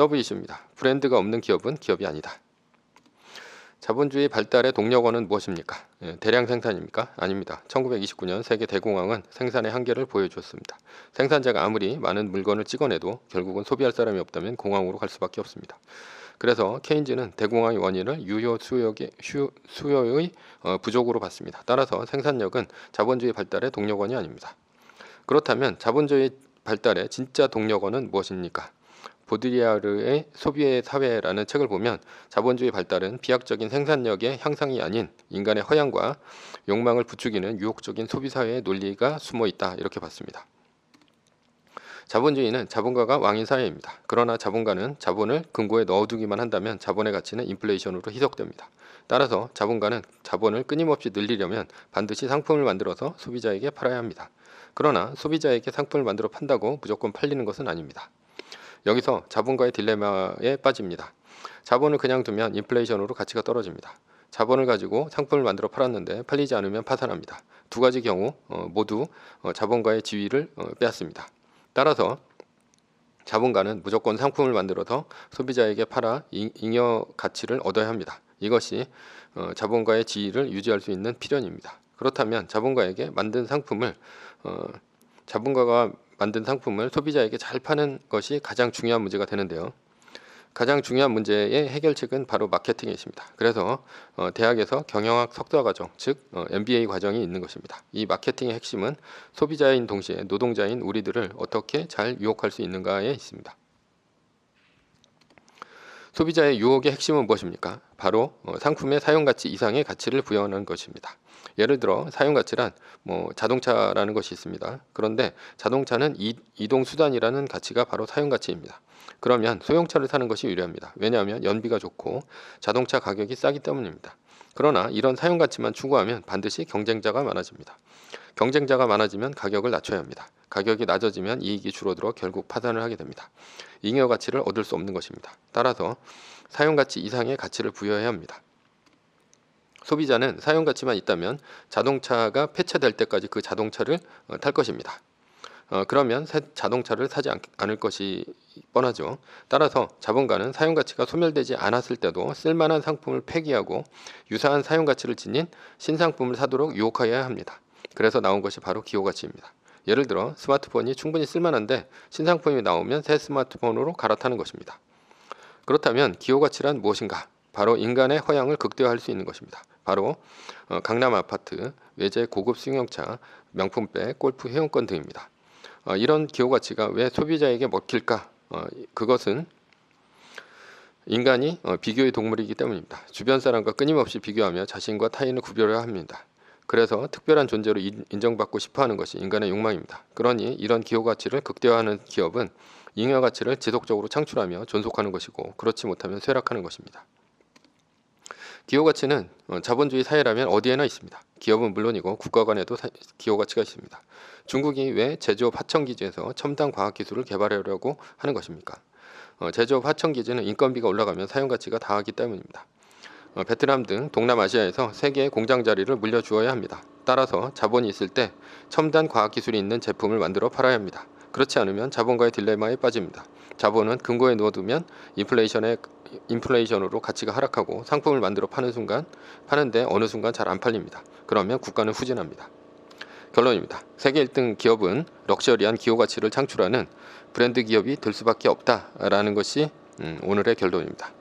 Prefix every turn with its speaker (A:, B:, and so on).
A: 서브 이슈입니다. 브랜드가 없는 기업은 기업이 아니다. 자본주의 발달의 동력원은 무엇입니까? 예, 대량 생산입니까? 아닙니다. 1929년 세계 대공황은 생산의 한계를 보여주었습니다. 생산자가 아무리 많은 물건을 찍어내도 결국은 소비할 사람이 없다면 공황으로 갈 수밖에 없습니다. 그래서 케인즈는 대공황의 원인을 유효 수요의, 휴, 수요의 어, 부족으로 봤습니다. 따라서 생산력은 자본주의 발달의 동력원이 아닙니다. 그렇다면 자본주의 발달의 진짜 동력원은 무엇입니까? 보드리아르의 소비의 사회라는 책을 보면 자본주의 발달은 비약적인 생산력의 향상이 아닌 인간의 허양과 욕망을 부추기는 유혹적인 소비 사회의 논리가 숨어 있다 이렇게 봤습니다. 자본주의는 자본가가 왕인 사회입니다. 그러나 자본가는 자본을 금고에 넣어두기만 한다면 자본의 가치는 인플레이션으로 희석됩니다. 따라서 자본가는 자본을 끊임없이 늘리려면 반드시 상품을 만들어서 소비자에게 팔아야 합니다. 그러나 소비자에게 상품을 만들어 판다고 무조건 팔리는 것은 아닙니다. 여기서 자본과의 딜레마에 빠집니다. 자본을 그냥 두면 인플레이션으로 가치가 떨어집니다. 자본을 가지고 상품을 만들어 팔았는데 팔리지 않으면 파산합니다. 두 가지 경우 어, 모두 어, 자본가의 지위를 어, 빼앗습니다. 따라서 자본가는 무조건 상품을 만들어서 소비자에게 팔아 잉여 가치를 얻어야 합니다. 이것이 어, 자본가의 지위를 유지할 수 있는 필연입니다. 그렇다면 자본가에게 만든 상품을 어, 자본가가 만든 상품을 소비자에게 잘 파는 것이 가장 중요한 문제가 되는데요. 가장 중요한 문제의 해결책은 바로 마케팅에 있습니다. 그래서 어, 대학에서 경영학 석사 과정, 즉 어, MBA 과정이 있는 것입니다. 이 마케팅의 핵심은 소비자인 동시에 노동자인 우리들을 어떻게 잘 유혹할 수 있는가에 있습니다. 소비자의 유혹의 핵심은 무엇입니까? 바로 어, 상품의 사용 가치 이상의 가치를 부여하는 것입니다. 예를 들어 사용 가치란 뭐 자동차라는 것이 있습니다. 그런데 자동차는 이, 이동 수단이라는 가치가 바로 사용 가치입니다. 그러면 소형차를 사는 것이 유리합니다. 왜냐하면 연비가 좋고 자동차 가격이 싸기 때문입니다. 그러나 이런 사용 가치만 추구하면 반드시 경쟁자가 많아집니다. 경쟁자가 많아지면 가격을 낮춰야 합니다. 가격이 낮아지면 이익이 줄어들어 결국 파산을 하게 됩니다. 잉여 가치를 얻을 수 없는 것입니다. 따라서 사용 가치 이상의 가치를 부여해야 합니다. 소비자는 사용 가치만 있다면 자동차가 폐차될 때까지 그 자동차를 어, 탈 것입니다. 어, 그러면 새 자동차를 사지 않, 않을 것이 뻔하죠. 따라서 자본가는 사용 가치가 소멸되지 않았을 때도 쓸만한 상품을 폐기하고 유사한 사용 가치를 지닌 신상품을 사도록 유혹하여야 합니다. 그래서 나온 것이 바로 기호 가치입니다. 예를 들어 스마트폰이 충분히 쓸만한데 신상품이 나오면 새 스마트폰으로 갈아타는 것입니다. 그렇다면 기호 가치란 무엇인가? 바로 인간의 허양을 극대화할 수 있는 것입니다. 바로 어, 강남 아파트, 외제 고급 승용차, 명품백, 골프 회원권 등입니다. 어, 이런 기호 가치가 왜 소비자에게 먹힐까? 어, 그것은 인간이 어, 비교의 동물이기 때문입니다. 주변 사람과 끊임없이 비교하며 자신과 타인을 구별해야 합니다. 그래서 특별한 존재로 인정받고 싶어하는 것이 인간의 욕망입니다. 그러니 이런 기호 가치를 극대화하는 기업은 잉여 가치를 지속적으로 창출하며 존속하는 것이고 그렇지 못하면 쇠락하는 것입니다. 기호 가치는 어, 자본주의 사회라면 어디에나 있습니다. 기업은 물론이고 국가 간에도 기호 가치가 있습니다. 중국이 왜 제조업 하청 기지에서 첨단 과학 기술을 개발하려고 하는 것입니까? 어, 제조업 하청 기지는 인건비가 올라가면 사용 가치가 다하기 때문입니다. 어, 베트남 등 동남아시아에서 세계의 공장 자리를 물려주어야 합니다. 따라서 자본이 있을 때 첨단 과학 기술이 있는 제품을 만들어 팔아야 합니다. 그렇지 않으면 자본과의 딜레마에 빠집니다. 자본은 금고에 넣어두면 인플레이션에 인플레이션으로 가치가 하락하고 상품을 만들어 파는 순간 파는데 어느 순간 잘 안 팔립니다. 그러면 국가는 후진합니다. 결론입니다. 세계 1등 기업은 럭셔리한 기호 가치를 창출하는 브랜드 기업이 될 수밖에 없다라는 것이 음, 오늘의 결론입니다.